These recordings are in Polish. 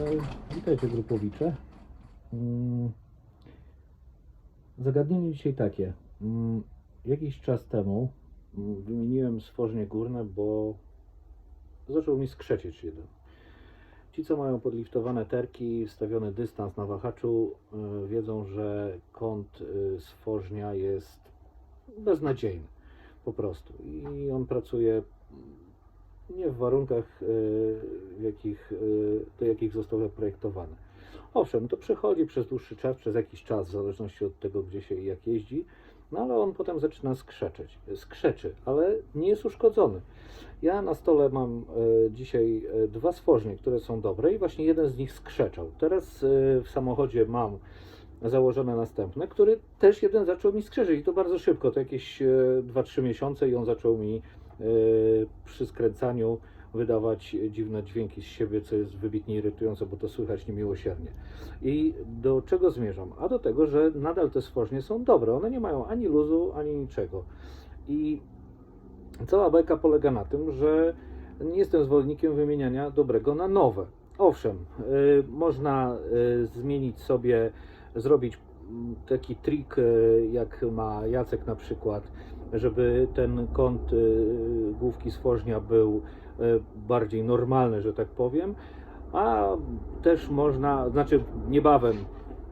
E, Witajcie grupowicze. Mm, Zagadnienie dzisiaj takie. Mm, Jakiś czas temu mm, wymieniłem stworzenie górne, bo zaczął mi skrzecieć jeden. Ci, co mają podliftowane terki, wstawiony dystans na wahaczu, y, wiedzą, że kąt y, stworznia jest beznadziejny. Po prostu. I on pracuje nie w warunkach, y, w jakich, y, do jakich został zaprojektowany. Owszem, to przechodzi przez dłuższy czas, przez jakiś czas, w zależności od tego, gdzie się i jak jeździ, no ale on potem zaczyna skrzeczeć. Skrzeczy, ale nie jest uszkodzony. Ja na stole mam e, dzisiaj e, dwa stworznie, które są dobre i właśnie jeden z nich skrzeczał. Teraz e, w samochodzie mam założone następne, który też jeden zaczął mi skrzeczeć i to bardzo szybko, to jakieś e, 2-3 miesiące i on zaczął mi przy skręcaniu wydawać dziwne dźwięki z siebie, co jest wybitnie irytujące, bo to słychać niemiłosiernie. I do czego zmierzam? A do tego, że nadal te stworznie są dobre. One nie mają ani luzu, ani niczego. I cała bajka polega na tym, że nie jestem zwolennikiem wymieniania dobrego na nowe. Owszem, y, można y, zmienić sobie, zrobić taki trik, y, jak ma Jacek na przykład, żeby ten kąt y, główki stworznia był y, bardziej normalny, że tak powiem, a też można, znaczy niebawem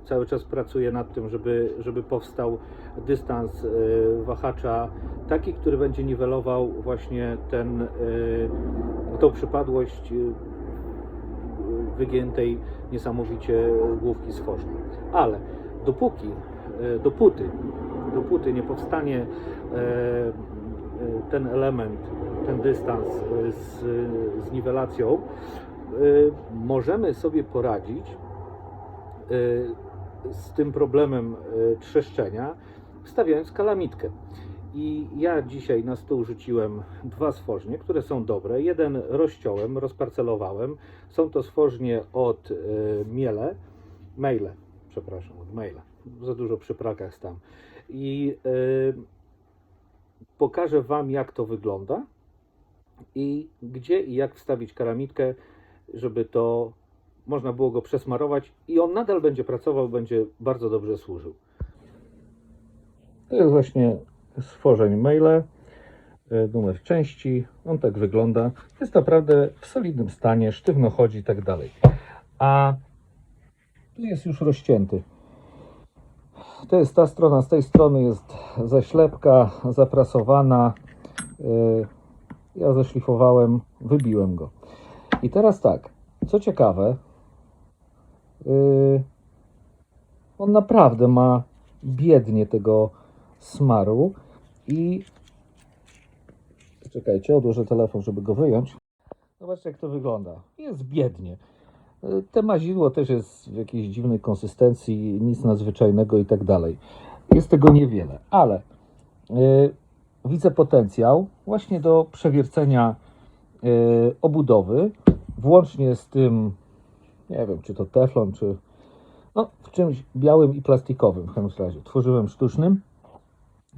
cały czas pracuję nad tym, żeby, żeby powstał dystans wahacza taki, który będzie niwelował właśnie ten, tą przypadłość wygiętej niesamowicie główki stworznej. Ale dopóki, y, dopóty, dopóty nie powstanie e, e, ten element, ten dystans e, z, z niwelacją, e, możemy sobie poradzić e, z tym problemem e, trzeszczenia, wstawiając kalamitkę. I ja dzisiaj na stół rzuciłem dwa stworznie, które są dobre. Jeden rozciąłem, rozparcelowałem. Są to stworznie od e, Miele, Maile, przepraszam, od Maila. Za dużo przy prakach stam. I e, pokażę Wam, jak to wygląda i gdzie i jak wstawić karamitkę, żeby to można było go przesmarować i on nadal będzie pracował, będzie bardzo dobrze służył. To jest właśnie stworzeń maile, e, numer części, on tak wygląda. Jest naprawdę w solidnym stanie, sztywno chodzi i tak dalej. A tu jest już rozcięty. To jest ta strona, z tej strony jest zaślepka, zaprasowana. Yy, Ja zaszlifowałem, wybiłem go. I teraz tak, co ciekawe, yy, on naprawdę ma biednie tego smaru i czekajcie, odłożę telefon, żeby go wyjąć. Zobaczcie, jak to wygląda. Jest biednie. Te mazidło też jest w jakiejś dziwnej konsystencji, nic nadzwyczajnego i tak dalej. Jest tego niewiele, ale y, widzę potencjał właśnie do przewiercenia y, obudowy, włącznie z tym, nie wiem, czy to teflon, czy no, w czymś białym i plastikowym w każdym razie, tworzyłem sztucznym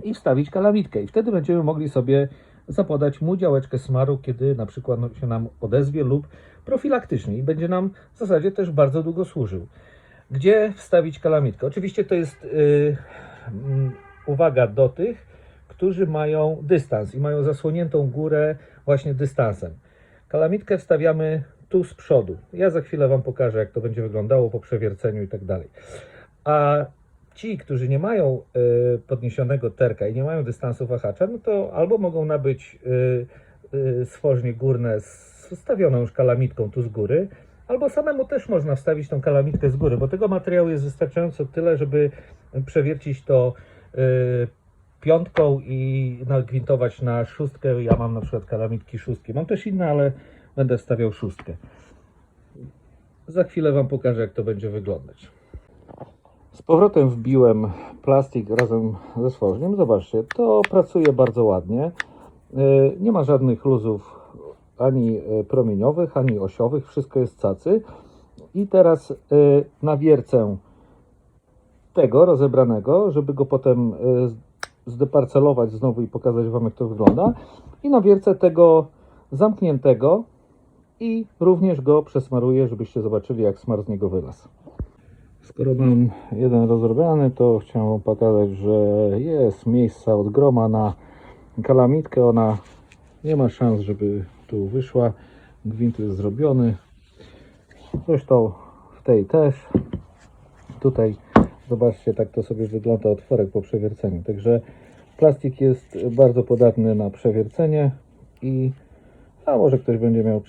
i wstawić kalamitkę. I wtedy będziemy mogli sobie zapodać mu działeczkę smaru, kiedy na przykład no, się nam odezwie lub profilaktycznie i będzie nam w zasadzie też bardzo długo służył. Gdzie wstawić kalamitkę? Oczywiście to jest yy, uwaga do tych, którzy mają dystans i mają zasłoniętą górę właśnie dystansem. Kalamitkę wstawiamy tu z przodu. Ja za chwilę Wam pokażę, jak to będzie wyglądało po przewierceniu i tak dalej. A ci, którzy nie mają y, podniesionego terka i nie mają dystansu wahacza, no to albo mogą nabyć y, y, stworznie górne z wstawioną już kalamitką tu z góry, albo samemu też można wstawić tą kalamitkę z góry, bo tego materiału jest wystarczająco tyle, żeby przewiercić to piątką i nagwintować na szóstkę. Ja mam na przykład kalamitki szóstki. Mam też inne, ale będę wstawiał szóstkę. Za chwilę Wam pokażę, jak to będzie wyglądać. Z powrotem wbiłem plastik razem ze stworzeniem. Zobaczcie, to pracuje bardzo ładnie. Yy, Nie ma żadnych luzów ani yy, promieniowych, ani osiowych. Wszystko jest cacy. I teraz yy, nawiercę tego rozebranego, żeby go potem zdeparcelować znowu i pokazać Wam, jak to wygląda. I nawiercę tego zamkniętego i również go przesmaruję, żebyście zobaczyli jak smar z niego wylazł. Skoro mam jeden rozrobiony, to chciałem pokazać, że jest miejsca od groma na kalamitkę. Ona nie ma szans, żeby tu wyszła. Gwint jest zrobiony. Zresztą w tej też. Tutaj zobaczcie, tak to sobie wygląda otworek po przewierceniu. Także plastik jest bardzo podatny na przewiercenie i a może ktoś będzie miał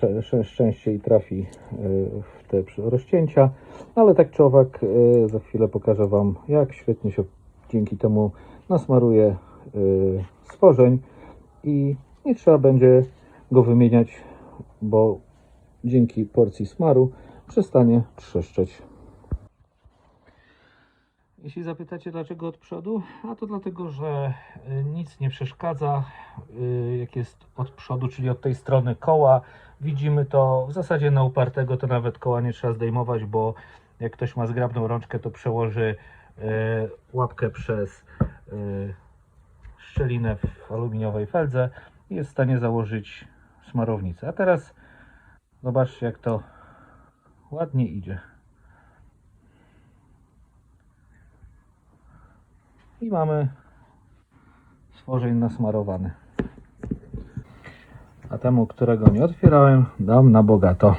szczęście i trafi y, w te rozcięcia, ale tak czy owak y, za chwilę pokażę Wam jak świetnie się dzięki temu nasmaruje y, stworzeń i nie trzeba będzie go wymieniać, bo dzięki porcji smaru przestanie trzeszczeć. Jeśli zapytacie dlaczego od przodu, a to dlatego, że y, nic nie przeszkadza, y, jak jest od przodu, czyli od tej strony koła. Widzimy to w zasadzie na upartego, to nawet koła nie trzeba zdejmować, bo jak ktoś ma zgrabną rączkę, to przełoży y, łapkę przez szczelinę w aluminiowej feldze i jest w stanie założyć smarownicę. A teraz zobaczcie, jak to ładnie idzie. I mamy stworzeń nasmarowany. A temu, którego nie otwierałem, dam na bogato.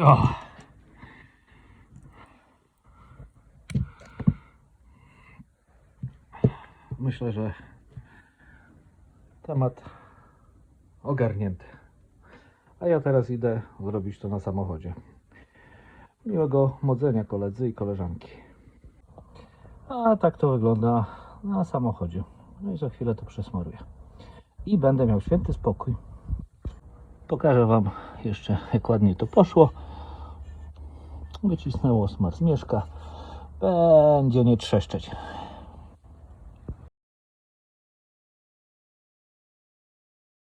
O. Myślę, że temat ogarnięty. A ja teraz idę zrobić to na samochodzie. Miłego modzenia koledzy i koleżanki. A tak to wygląda na samochodzie. No i za chwilę to przesmaruję. I będę miał święty spokój. Pokażę Wam jeszcze jak ładnie to poszło. Wycisnęło smar mieszka. Będzie nie trzeszczeć.